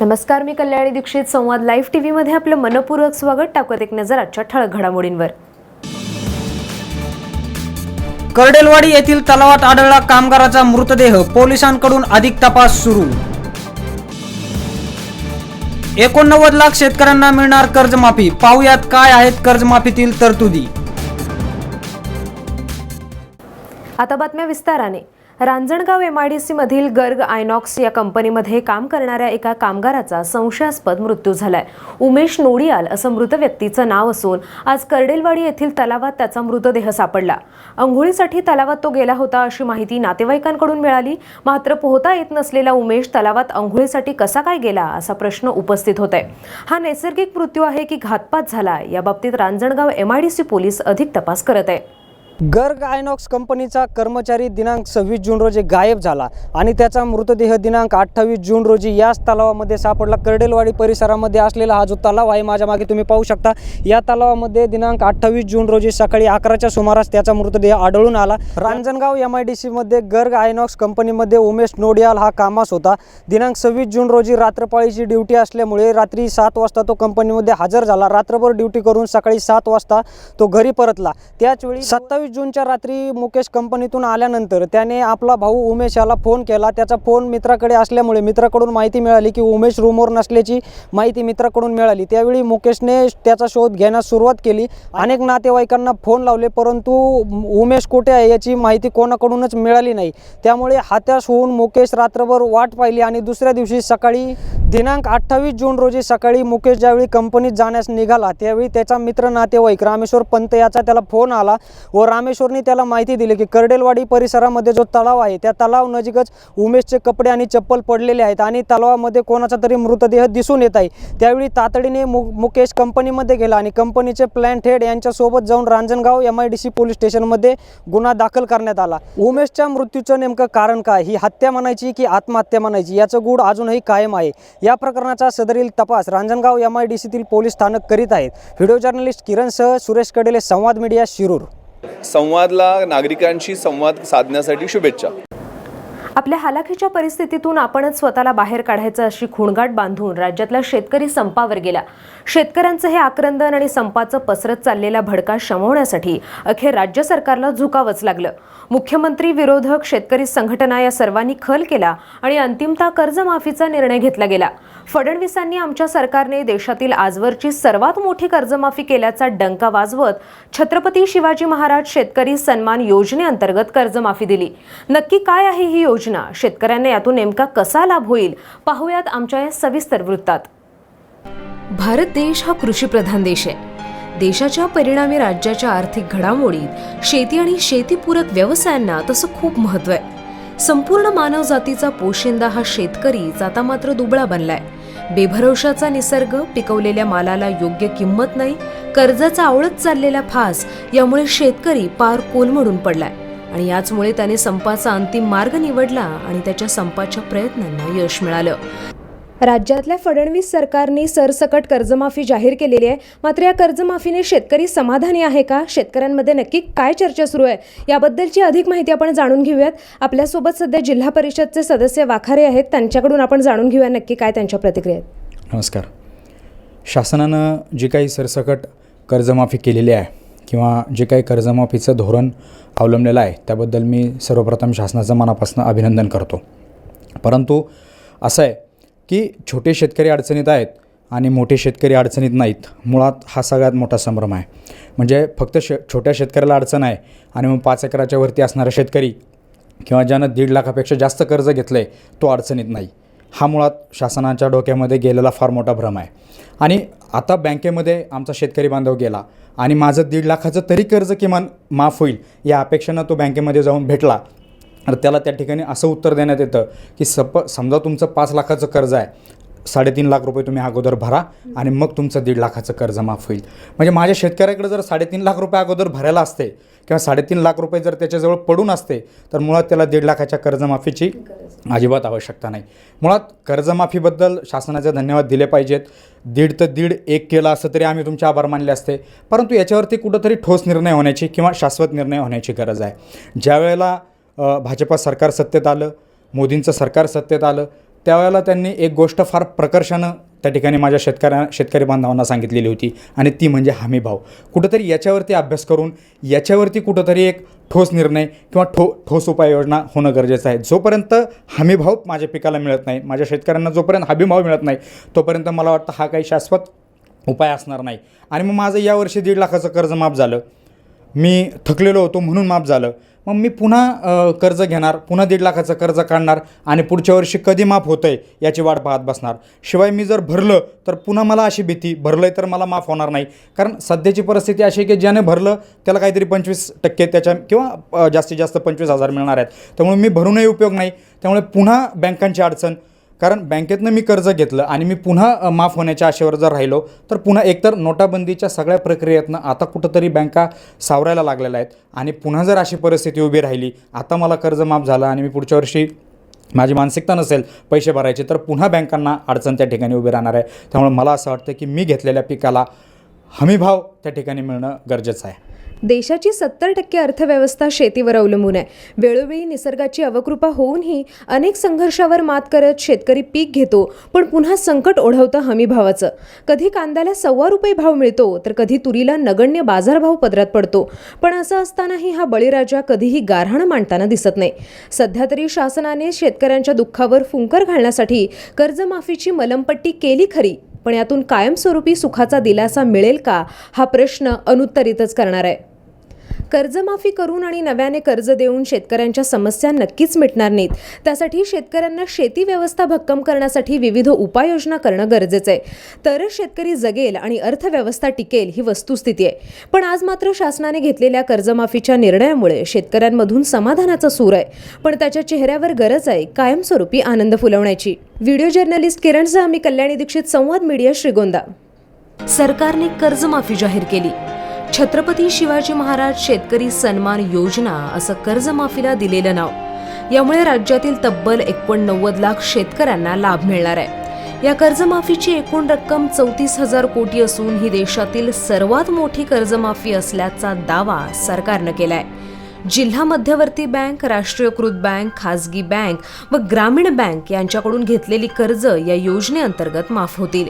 नमस्कार मी कल्याणी दीक्षित. संवाद live TV मध्ये आपलं मनपूर्वक स्वागत. टाकत एक नजर आजच्या ठळक घडामोडींवर. कर्डेलवाडी येथील तलावात आढळला कामगाराचा मृतदेह. पोलिसांकडून अधिक तपास सुरू. एकोणनव्वद लाख शेतकऱ्यांना मिळणार कर्जमाफी. पाहुयात काय आहेत कर्जमाफीतील तरतुदी. आता बातम्या विस्ताराने. रांजणगाव एमआयडीसी मधील गर्ग आयनॉक्स या कंपनीमध्ये काम करणाऱ्या एका कामगाराचा संशयास्पद मृत्यू झालाय. उमेश नोडियाल असं मृत व्यक्तीचं नाव असून आज कर्डेलवाडी येथील तलावात त्याचा मृतदेह सापडला. अंघोळीसाठी तलावात तो गेला होता अशी माहिती नातेवाईकांकडून मिळाली. मात्र पोहता येत नसलेला उमेश तलावात अंघोळीसाठी कसा काय गेला असा प्रश्न उपस्थित होत आहे हा नैसर्गिक मृत्यू आहे की घातपात झाला? याबाबतीत रांजणगाव एमआयडीसी पोलीस अधिक तपास करत आहे गर्ग आयनॉक्स कंपनीचा कर्मचारी दिनांक सव्वीस जून रोजी गायब झाला आणि त्याचा मृतदेह दिनांक अठ्ठावीस जून रोजी याच तलावामध्ये सापडला. कर्डेलवाडी परिसरामध्ये असलेला हा जो तलाव आहे माझ्या मागे तुम्ही पाहू शकता. या तलावामध्ये दिनांक अठ्ठावीस जून रोजी सकाळी अकराच्या सुमारास त्याचा मृतदेह आढळून आला. रांजणगाव एम आय डी सीमध्ये गर्ग आयनॉक्स कंपनीमध्ये उमेश नोडियाल हा कामास होता. दिनांक सव्वीस जून रोजी रात्रपाळीची ड्युटी असल्यामुळे रात्री सात वाजता तो कंपनीमध्ये हजर झाला. रात्रभर ड्युटी करून सकाळी सात वाजता तो घरी परतला. त्याचवेळी सत्तावीस जूनच्या रात्री मुकेश कंपनीतून आल्यानंतर त्याने आपला भाऊ उमेश याला फोन केला. त्याचा फोन मित्राकडे असल्यामुळे मित्राकडून माहिती मिळाली की उमेश रूमवर नसल्याची माहिती मित्राकडून मिळाली. त्यावेळी मुकेशने त्याचा शोध घेण्यास सुरुवात केली. अनेक नातेवाईकांना फोन लावले परंतु उमेश कुठे आहे याची माहिती कोणाकडूनच मिळाली नाही. त्यामुळे हात्याश होऊन मुकेश रात्रभर वाट पाहिली आणि दुसऱ्या दिवशी सकाळी दिनांक अठ्ठावीस जून रोजी सकाळी मुकेश ज्यावेळी कंपनीत जाण्यास निघाला त्यावेळी त्याचा मित्र नातेवाईक रामेश्वर पंत याचा त्याला फोन आला व रामेश्वरने त्याला माहिती दिली की कर्डेलवाडी परिसरामध्ये जो तलाव आहे त्या तलाव नजीकच उमेशचे कपडे आणि चप्पल पडलेले आहेत आणि तलावामध्ये कोणाचा तरी मृतदेह दिसून येत आहे. त्यावेळी तातडीने मु मुकेश कंपनीमध्ये गेला आणि कंपनीचे प्लॅन्ट हेड यांच्यासोबत जाऊन Ranjangaon M I D C police स्टेशनमध्ये गुन्हा दाखल करण्यात आला. उमेशच्या मृत्यूचं नेमकं कारण काय? ही हत्या म्हणायची की आत्महत्या म्हणायची? याचं गूढ अजूनही कायम आहे. या प्रकरणाचा सदरील तपास रांजणगाव एम आय डी सीतील पोलीस स्थानक करीत आहेत. व्हिडिओ जर्नलिस्ट किरणसह सुरेश कडेले संवाद मीडिया शिरूर. संवादला नागरिकांशी संवाद साधण्यासाठी शुभेच्छा. आपल्या हालाखीच्या परिस्थितीतून आपणच स्वतःला बाहेर काढायचं अशी खुणगाट बांधून राज्यातला शेतकरी संपावर गेला शेतकऱ्यांचं हे आक्रंदन आणि संपाचं पसरत चाललेला भडका शमवण्यासाठी अखेर राज्य सरकारला झुकावंच लागलं. मुख्यमंत्री विरोधक शेतकरी संघटना या सर्वांनी खल केला आणि अंतिमता कर्जमाफीचा निर्णय घेतला गेला. फडणवीसांनी आमच्या सरकारने देशातील आजवरची सर्वात मोठी कर्जमाफी केल्याचा डंका वाजवत छत्रपती शिवाजी महाराज शेतकरी सन्मान योजनेअंतर्गत कर्जमाफी दिली. नक्की काय आहे ही योजना? शेतकऱ्यांना यातून नेमका कसा लाभ होईल? पाहूयात आमच्या या सविस्तर वृत्तात. भारत देश हा कृषीप्रधान देश आहे. देशाच्या परिणामी राज्याच्या आर्थिक घडामोडीत शेती आणि शेतीपूरक व्यवसायांना तसं खूप महत्त्व आहे. संपूर्ण मानवजातीचा पोशिंदा हा शेतकरीच आता मात्र दुबळा बनलाय. बेभरवशाचा निसर्ग पिकवलेल्या मालाला योग्य किंमत नाही कर्जाचा आवळत चाललेला फास यामुळे शेतकरी पार कोलमडून पडलाय. आणि याचमुळे त्याने संपाचा अंतिम मार्ग निवडला आणि त्याच्या संपाच्या प्रयत्नांना यश मिळालं. राज्यातल्या फडणवीस सरकारने सरसकट कर्जमाफी जाहीर केलेली आहे. मात्र या कर्जमाफीने शेतकरी समाधानी आहे का? शेतकऱ्यांमध्ये नक्की काय चर्चा सुरू आहे? याबद्दलची अधिक माहिती आपण जाणून घेऊयात. आपल्यासोबत सध्या जिल्हा परिषदचे सदस्य वाखारे आहेत. त्यांच्याकडून आपण जाणून घेऊया नक्की काय त्यांच्या प्रतिक्रिया आहेत. नमस्कार. शासनानं जी काही सरसकट कर्जमाफी केलेली आहे किंवा जे काही कर्जमाफीचं धोरण अवलंबलेलं आहे त्याबद्दल मी सर्वप्रथम शासनाचं मनापासून अभिनंदन करतो. परंतु असं आहे की छोटे शेतकरी अडचणीत आहेत आणि मोठे शेतकरी अडचणीत नाहीत मुळात हा सगळ्यात मोठा संभ्रम आहे. म्हणजे फक्त शे छोट्या शेतकऱ्याला अडचण आहे आणि मग पाच एकराच्या वरती असणारा शेतकरी किंवा ज्यानं दीड लाखापेक्षा जास्त कर्ज घेतलं आहे तो अडचणीत नाही. हा मुळात शासनाच्या डोक्यामध्ये गेलेला फार मोठा भ्रम आहे. आणि आता बँकेमध्ये आमचा शेतकरी बांधव गेला. आणि माझं दीड लाखाचं तरी कर्ज किमान माफ होईल या अपेक्षेनं तो बँकेमध्ये जाऊन भेटला. तर त्याला त्या ठिकाणी असं उत्तर देण्यात येतं की सप समजा तुमचं पाच लाखाचं कर्ज आहे साडेतीन लाख रुपये तुम्ही अगोदर भरा आणि मग तुमचं दीड लाखाचं कर्ज माफ होईल. म्हणजे माझ्या शेतकऱ्याकडे जर साडेतीन लाख रुपये अगोदर भरायला असते किंवा साडेतीन लाख रुपये जर त्याच्याजवळ पडून असते तर मुळात त्याला दीड लाखाच्या कर्जमाफीची अजिबात आवश्यकता नाही. मुळात कर्जमाफीबद्दल शासनाचे धन्यवाद दिले पाहिजेत. दीड तर दीड एक केला असं तरी आम्ही तुमचे आभार मानले असते. परंतु याच्यावरती कुठंतरी ठोस निर्णय होण्याची किंवा शाश्वत निर्णय होण्याची गरज आहे. ज्यावेळेला भाजपा सरकार सत्तेत आलं मोदींचं सरकार सत्तेत आलं त्यावेळेला त्यांनी एक गोष्ट फार प्रकर्षानं त्या ठिकाणी माझ्या शेतकऱ्या शेतकरी बांधवांना सांगितलेली होती आणि ती म्हणजे हमी भाव. कुठंतरी याच्यावरती अभ्यास करून याच्यावरती कुठंतरी एक ठोस निर्णय किंवा ठो ठोस उपाययोजना होणं गरजेचं आहे. जोपर्यंत हमी भाव माझ्या पिकाला मिळत नाही माझ्या शेतकऱ्यांना जोपर्यंत हमी भाव मिळत नाही तोपर्यंत मला वाटतं हा काही शाश्वत उपाय असणार नाही. आणि मग माझं यावर्षी दीड लाखाचं कर्ज माफ झालं. मी थकलेलो होतो म्हणून माफ झालं. मग मी पुन्हा कर्ज घेणार पुन्हा दीड लाखाचं कर्ज काढणार आणि पुढच्या वर्षी कधी माफ होतं आहे याची वाट पाहत बसणार. शिवाय मी जर भरलं तर पुन्हा मला अशी भीती भरलं आहे तर मला माफ होणार नाही. कारण सध्याची परिस्थिती अशी आहे की ज्याने भरलं त्याला काहीतरी पंचवीस टक्के त्याच्या किंवा जास्तीत जास्त पंचवीस हजार मिळणार आहेत. त्यामुळे मी भरूनही उपयोग नाही. त्यामुळे पुन्हा बँकांची अडचण कारण बँकेतनं मी कर्ज घेतलं आणि मी पुन्हा माफ होण्याच्या आशेवर जर राहिलो तर पुन्हा एकतर नोटाबंदीच्या सगळ्या प्रक्रियेतनं आता कुठंतरी बँका सावरायला लागलेल्या आहेत. आणि पुन्हा जर अशी परिस्थिती उभी राहिली आता मला कर्ज माफ झालं आणि मी पुढच्या वर्षी माझी मानसिकता नसेल पैसे भरायचे तर पुन्हा बँकांना अडचण त्या ठिकाणी उभी राहणार आहे. त्यामुळे मला असं वाटतं की मी घेतलेल्या पिकाला हमीभाव त्या ठिकाणी मिळणं गरजेचं आहे. देशाची सत्तर टक्के अर्थव्यवस्था शेतीवर अवलंबून आहे. वेळोवेळी निसर्गाची अवकृपा होऊनही अनेक संघर्षावर मात करत शेतकरी पीक घेतो पण पुन्हा संकट ओढवतं हमी भावाचं. कधी कांद्याला सव्वा रुपये भाव मिळतो तर कधी तुरीला नगण्य बाजारभाव पदरात पडतो. पण असं असतानाही हा बळीराजा कधीही गारहाणं मांडताना दिसत नाही. सध्या तरी शासनाने शेतकऱ्यांच्या दुःखावर फुंकर घालण्यासाठी कर्जमाफीची मलमपट्टी केली खरी पण यातून कायमस्वरूपी सुखाचा दिलासा मिळेल का हा प्रश्न अनुत्तरितच करणार आहे. कर्जमाफी करून आणि नव्याने कर्ज देऊन शेतकऱ्यांच्या समस्या नक्कीच मिटणार नाहीत. त्यासाठी शेतकऱ्यांना शेती व्यवस्था भक्कम करण्यासाठी विविध उपाययोजना करणं गरजेचं आहे. तरच शेतकरी जगेल आणि अर्थव्यवस्था टिकेल ही वस्तुस्थिती आहे. पण आज मात्र शासनाने घेतलेल्या कर्जमाफीच्या निर्णयामुळे शेतकऱ्यांमधून समाधानाचा सूर आहे. पण त्याच्या चेहऱ्यावर गरज आहे कायमस्वरूपी आनंद फुलवण्याची. व्हिडिओ जर्नलिस्ट किरणसह मी कल्याणी दीक्षित संवाद मीडिया श्रीगोंदा. सरकारने कर्जमाफी जाहीर केली. छत्रपती शिवाजी महाराज शेतकरी सन्मान योजना असं कर्जमाफीला दिलेलं नाव. यामुळे राज्यातील तब्बल एकोणनव्वद लाख शेतकऱ्यांना लाभ मिळणार आहे. या कर्जमाफीची एकूण रक्कम चौतीस हजार कोटी असून ही देशातील सर्वात मोठी कर्जमाफी असल्याचा दावा सरकारनं केलाय. जिल्हा मध्यवर्ती बँक राष्ट्रीयकृत बँक खासगी बँक व ग्रामीण बँक यांच्याकडून घेतलेली कर्ज या योजनेअंतर्गत माफ होतील.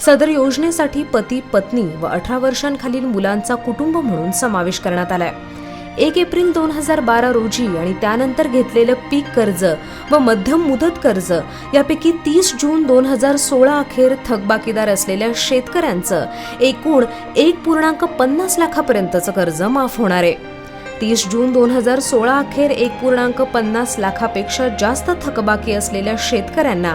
सदर योजनेसाठी पती पत्नी व अठरा वर्षांखालील मुलांचा कुटुंब म्हणून समावेश करण्यात आलाय. एक एप्रिल दोन हजार बारा रोजी आणि त्यानंतर घेतलेलं पीक कर्ज व मध्यम मुदत कर्ज यापैकी तीस जून दोन हजार सोळा अखेर थकबाकीदार असलेल्या शेतकऱ्यांचं एकूण एक पूर्णांक पन्नास लाखापर्यंतचं कर्ज माफ होणार आहे. तीस जून दोन हजार सोळा अखेर एक पूर्णांक पन्नास लाखापेक्षा जास्त थकबाकी असलेल्या शेतकऱ्यांना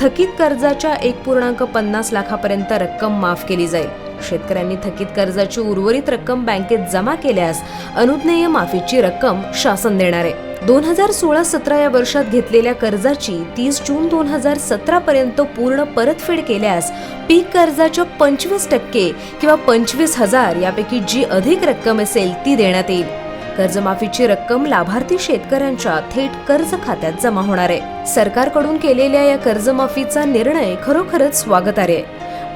थकीत कर्जाच्या एक पूर्णांक पन्नास लाखापर्यंत रक्कम माफ केली जाईल. शेतकऱ्यांनी थकीत कर्जाची उर्वरित रक्कम बँकेत जमा केल्यास अनुज्ञेय माफीची रक्कम शासन देणार आहे. दोन हजार सोळा सतरा या वर्षात घेतलेल्या कर्जाची तीस जून दोन हजार सतरा पर्यंत पूर्ण परतफेड केल्यास पीक कर्जाच्या पंचवीस टक्के किंवा पंचवीस हजार यापैकी जी अधिक रक्कम असेल ती देण्यात येईल. कर्जमाफीची रक्कम लाभार्थी शेतकऱ्यांच्या थेट कर्ज खात्यात जमा होणार आहे. सरकारकडून केलेल्या या कर्जमाफीचा निर्णय खरोखरच स्वागतार्ह आहे.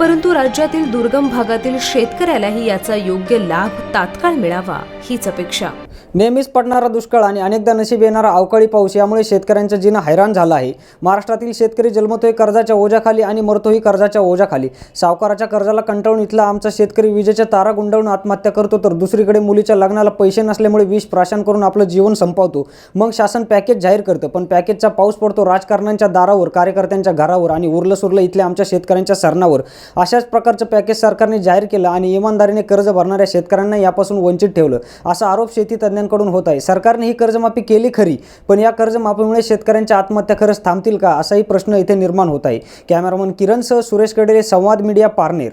परंतु राज्यातील दुर्गम भागातील शेतकऱ्यालाही याचा योग्य लाभ तात्काळ मिळावा हीच अपेक्षा. नेहमीच पडणारा दुष्काळ आणि अनेकदा नशीब येणारा अवकाळी पाऊस यामुळे शेतकऱ्यांचं जीवन हैराण झालं आहे. महाराष्ट्रातील शेतकरी जन्मतोय कर्जाच्या ओझ्याखाली आणि मरतोही कर्जाच्या ओझ्याखाली. सावकाराच्या कर्जाला कंटाळून इथला आमचा शेतकरी विजेच्या तारा गुंडाळून आत्महत्या करतो तर दुसरीकडे मुलीच्या लग्नाला पैसे नसल्यामुळे विष प्राशन करून आपलं जीवन संपवतो. मग शासन पॅकेज जाहीर करतं पण पॅकेजचा पाऊस पडतो राजकारण्यांच्या दारावर कार्यकर्त्यांच्या घरावर आणि उरलं सुरलं इथल्या आमच्या शेतकऱ्यांच्या सरणावर अशाच प्रकारचं पॅकेज सरकारने जाहीर केलं आणि इमानदारीने कर्ज भरणाऱ्या शेतकऱ्यांना यापासून वंचित ठेवलं. असा आरोप शेती तज्ज्ञांकडून होत आहे. सरकारने ही कर्जमाफी केली खरी पण या कर्जमाफीमुळे शेतकऱ्यांच्या आत्महत्या खरंच थांबतील का? असाही प्रश्न इथे निर्माण होत आहे. कॅमेरामन किरणसह सुरेश कडेरे संवाद मीडिया पारनेर.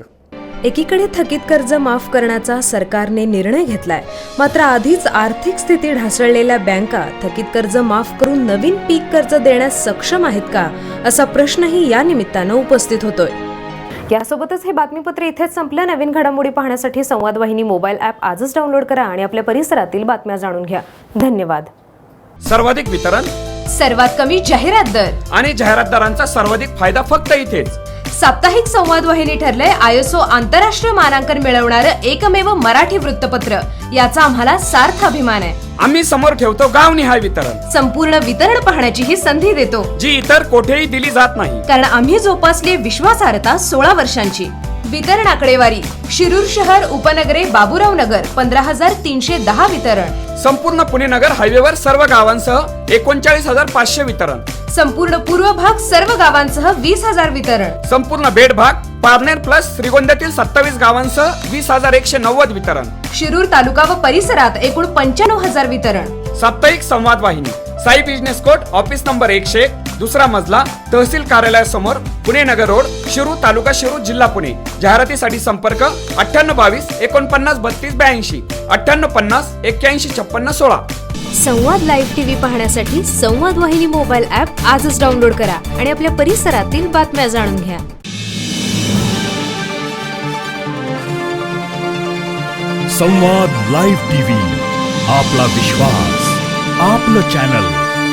एकीकडे थकीत कर्ज माफ करण्याचा सरकारने निर्णय घेतलाय मात्र आधीच आर्थिक स्थिती ढासळलेल्या बँका थकीत कर्ज माफ करून नवीन पीक कर्ज देण्यास सक्षम आहेत का असा प्रश्नही या निमित्तानं उपस्थित होतोय. यासोबतच हे बातमीपत्र इथेच संपलं. नवीन घडामोडी पाहण्यासाठी संवाद वाहिनी मोबाईल ॲप आजच डाउनलोड करा आणि आपल्या परिसरातील बातम्या जाणून घ्या. धन्यवाद. सर्वाधिक वितरण सर्वात कमी जाहिरात दर. आणि जाहिरातदारांचा सर्वाधिक फायदा फक्त इथेच. साप्ताहिक संवाद वाहिनी ठरलंय. आयएसओ आंतरराष्ट्रीय मानांकन मिळवणारं एकमेव मराठी वृत्तपत्र. याचा आम्हाला सार्थ अभिमान आहे. आम्ही समोर ठेवतो गावनिहाय वितरण. संपूर्ण वितरण पाहण्याची ही संधी देतो. जी इतर कोठेही दिली जात नाही. कारण आम्ही जोपासली विश्वासार्हता सोळा वर्षांची. वितरण आकडेवारी शिरूर शहर उपनगरे बाबुराव नगर पंधरा हजार तीनशे दहा वितरण. संपूर्ण पुणे नगर हायवेवर सर्व गावांसह एकोणचाळीस हजार पाचशे वितरण. संपूर्ण पूर्व भाग सर्व गावांसह वीस हजार वितरण. संपूर्ण बेड भाग पारनेर प्लस श्रीगोंद्यातील सत्तावीस गावांसह वीस हजार एकशे नव्वद वितरण. शिरूर तालुका व परिसरात एकूण पंच्याण्णव हजार वितरण. साप्ताहिक संवाद वाहिनी Sai business court office number एकशे एक, दुसरा मजला तहसील कार्यालयासमोर पुणे नगर रोड शिरूर तालुका शिरूर जिल्हा पुणे. जाहिरातीसाठी संपर्क अठ्ठ्याण्णव बावीस एकोणपन्नास बत्तीस ब्याऐंशी. अठ्ठ्याण्णव पन्नास एक्क्याऐंशी छप्पन्न सोळा. संवाद लाईव्ह टीव्ही पाहण्यासाठी संवाद वाहिनी मोबाईल ऍप आजच डाउनलोड करा आणि आपल्या परिसरातील बातम्या जाणून घ्या. संवाद लाईव्ह टीव्ही आपला विश्वास आपलं चॅनल.